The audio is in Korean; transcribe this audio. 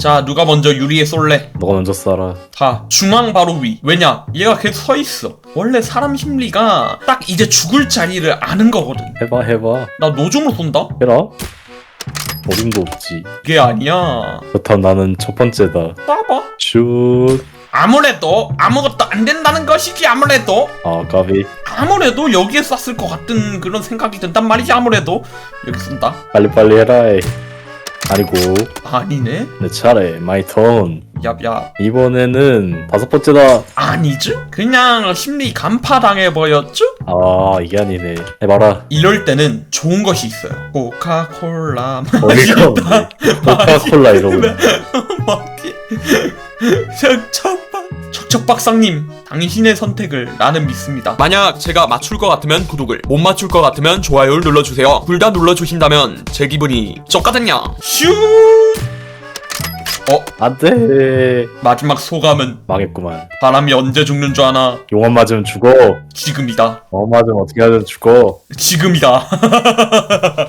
자 누가 먼저 유리에 쏠래? 너가 먼저 쏴라. 자 중앙 바로 위. 왜냐? 얘가 계속 서 있어. 원래 사람 심리가 딱 이제 죽을 자리를 아는 거거든. 해봐 해봐. 나 노종으로 쏜다? 해라. 어림도 없지. 그게 아니야. 그렇다면 나는 첫 번째다. 봐봐. 슛. 아무래도 아무것도 안 된다는 것이지 아무래도. 아 까비 아무래도 여기에 쐈을 것 같은 그런 생각이 든단 말이지 아무래도. 여기 쏜다. 빨리빨리 해라 이. 아니고. 아니네? 내 차례. 마이 턴 얍얍. 이번에는 다섯 번째다. 아니지? 그냥 심리 간파 당해버렸죠? 아 이게 아니네. 해봐라. 이럴 때는 좋은 것이 있어요. 코카콜라 어이가 없네 코카콜라 이러고. 척척박 척척박사님 당신의 선택을 나는 믿습니다. 만약 제가 맞출 것 같으면 구독을 못 맞출 것 같으면 좋아요를 눌러주세요. 둘 다 눌러주신다면 제 기분이 좋거든요. 슈! 어? 안돼. 마지막 소감은? 망했구만. 바람이 언제 죽는 줄 아나? 용암 맞으면 죽어. 지금이다. 어 맞으면 어떻게 하든 죽어? 지금이다